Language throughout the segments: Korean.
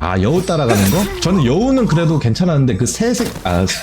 아 여우 따라가는 거? 저는 여우는 그래도 괜찮았는데 그 새색 아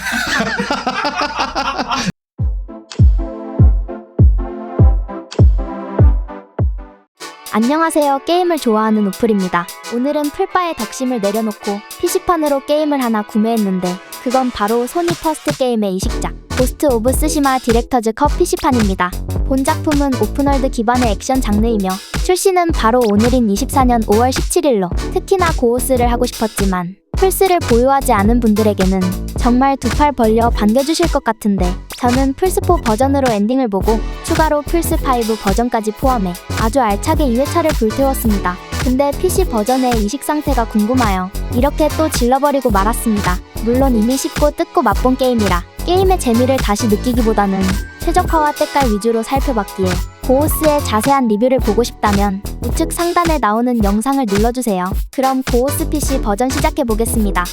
안녕하세요. 게임을 좋아하는 우플입니다. 오늘은 풀바에 덕심을 내려놓고 PC판으로 게임을 하나 구매했는데 그건 바로 소니 퍼스트 게임의 이식작 고스트 오브 스시마 디렉터즈 컵 PC판입니다. 본 작품은 오픈월드 기반의 액션 장르이며 출시는 바로 오늘인 24년 5월 17일로 특히나 고오스를 하고 싶었지만 플스를 보유하지 않은 분들에게는 정말 두 팔 벌려 반겨주실 것 같은데 저는 플스4 버전으로 엔딩을 보고 추가로 플스5 버전까지 포함해 아주 알차게 2회차를 불태웠습니다. 근데 PC 버전의 이식 상태가 궁금하여 이렇게 또 질러버리고 말았습니다. 물론 이미 쉽고 뜯고 맛본 게임이라 게임의 재미를 다시 느끼기보다는 최적화와 때깔 위주로 살펴봤기에 고오스의 자세한 리뷰를 보고 싶다면 우측 상단에 나오는 영상을 눌러주세요. 그럼 고오스 PC 버전 시작해보겠습니다.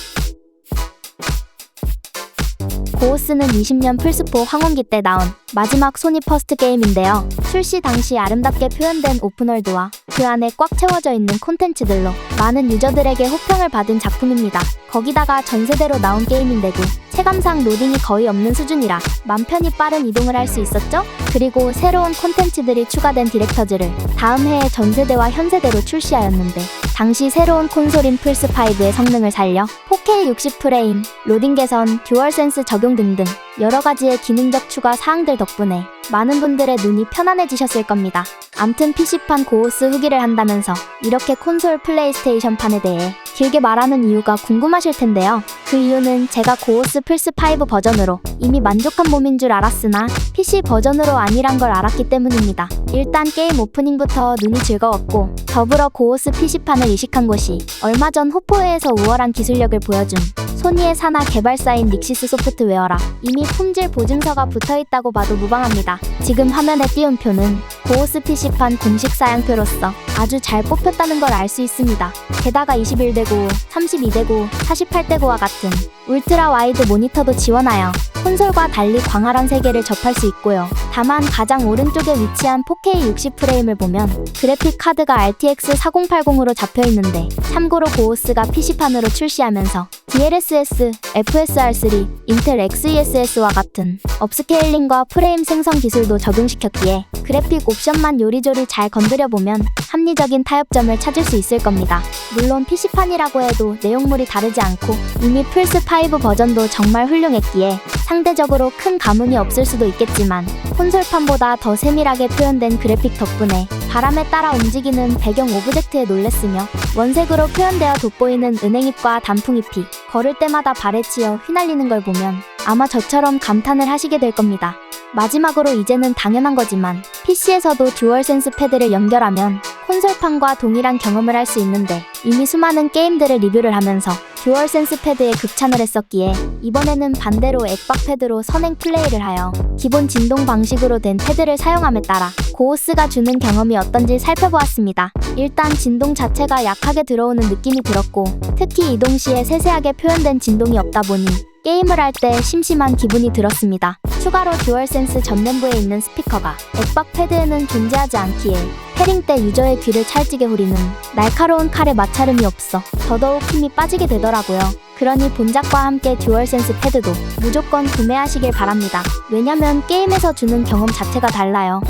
고오스는 20년 플스4 황혼기 때 나온 마지막 소니 퍼스트 게임인데요. 출시 당시 아름답게 표현된 오픈월드와 그 안에 꽉 채워져 있는 콘텐츠들로 많은 유저들에게 호평을 받은 작품입니다. 거기다가 전세대로 나온 게임인데도 체감상 로딩이 거의 없는 수준이라 맘 편히 빠른 이동을 할 수 있었죠? 그리고 새로운 콘텐츠들이 추가된 디렉터즈를 다음 해에 전세대와 현세대로 출시하였는데 당시 새로운 콘솔인 플스5의 성능을 살려 4K 60프레임, 로딩 개선, 듀얼센스 적용 등등 여러 가지의 기능적 추가 사항들 덕분에 많은 분들의 눈이 편안해지셨을 겁니다. 암튼 PC판 고오스 후기를 한다면서 이렇게 콘솔 플레이스테이션판에 대해 길게 말하는 이유가 궁금하실 텐데요. 그 이유는 제가 고오스 플스5 버전으로 이미 만족한 몸인 줄 알았으나 PC 버전으로 아니란 걸 알았기 때문입니다. 일단 게임 오프닝부터 눈이 즐거웠고 더불어 고오스 PC판을 이식한 곳이 얼마 전 호포에서 우월한 기술력을 보여준 소니의 산하 개발사인 닉시스 소프트웨어라 이미 품질 보증서가 붙어 있다고 봐도 무방합니다. 지금 화면에 띄운 표는 고오스 PC판 공식 사양표로서 아주 잘 뽑혔다는 걸 알 수 있습니다. 게다가 21대고, 32대고, 48대고와 같은 울트라 와이드 모니터도 지원하여 콘솔과 달리 광활한 세계를 접할 수 있고요. 다만 가장 오른쪽에 위치한 4K 60프레임을 보면 그래픽 카드가 RTX 4080으로 잡혀 있는데 참고로 고오스가 PC판으로 출시하면서 DLSS, FSR3, 인텔 XeSS와 같은 업스케일링과 프레임 생성 기술도 적용시켰기에 그래픽 옵션만 요리조리 잘 건드려 보면 합리적인 타협점을 찾을 수 있을 겁니다. 물론 PC판이라고 해도 내용물이 다르지 않고 이미 플스5 버전도 정말 훌륭했기에 상대적으로 큰 감흥이 없을 수도 있겠지만 콘솔판보다 더 세밀하게 표현된 그래픽 덕분에 바람에 따라 움직이는 배경 오브젝트에 놀랬으며 원색으로 표현되어 돋보이는 은행잎과 단풍잎이 걸을 때마다 발에 치여 휘날리는 걸 보면 아마 저처럼 감탄을 하시게 될 겁니다. 마지막으로 이제는 당연한 거지만 PC에서도 듀얼센스 패드를 연결하면 콘솔판과 동일한 경험을 할 수 있는데 이미 수많은 게임들을 리뷰를 하면서 듀얼센스 패드에 극찬을 했었기에 이번에는 반대로 액박 패드로 선행 플레이를 하여 기본 진동 방식으로 된 패드를 사용함에 따라 고오스가 주는 경험이 어떤지 살펴보았습니다. 일단 진동 자체가 약하게 들어오는 느낌이 들었고 특히 이동 시에 세세하게 표현된 진동이 없다 보니 게임을 할 때 심심한 기분이 들었습니다. 추가로 듀얼센스 전면부에 있는 스피커가 액박 패드에는 존재하지 않기에 패링 때 유저의 귀를 찰지게 후리는 날카로운 칼의 마찰음이 없어 더더욱 힘이 빠지게 되더라고요. 그러니 본작과 함께 듀얼센스 패드도 무조건 구매하시길 바랍니다. 왜냐면 게임에서 주는 경험 자체가 달라요.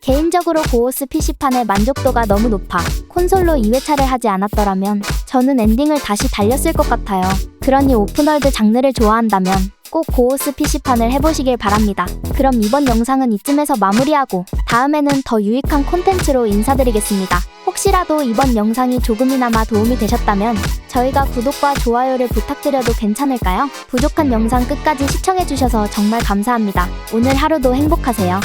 개인적으로 고오스 PC판의 만족도가 너무 높아 콘솔로 2회차를 하지 않았더라면 저는 엔딩을 다시 달렸을 것 같아요. 그러니 오픈월드 장르를 좋아한다면 꼭 고오스 PC판을 해보시길 바랍니다. 그럼 이번 영상은 이쯤에서 마무리하고 다음에는 더 유익한 콘텐츠로 인사드리겠습니다. 혹시라도 이번 영상이 조금이나마 도움이 되셨다면 저희가 구독과 좋아요를 부탁드려도 괜찮을까요? 부족한 영상 끝까지 시청해주셔서 정말 감사합니다. 오늘 하루도 행복하세요.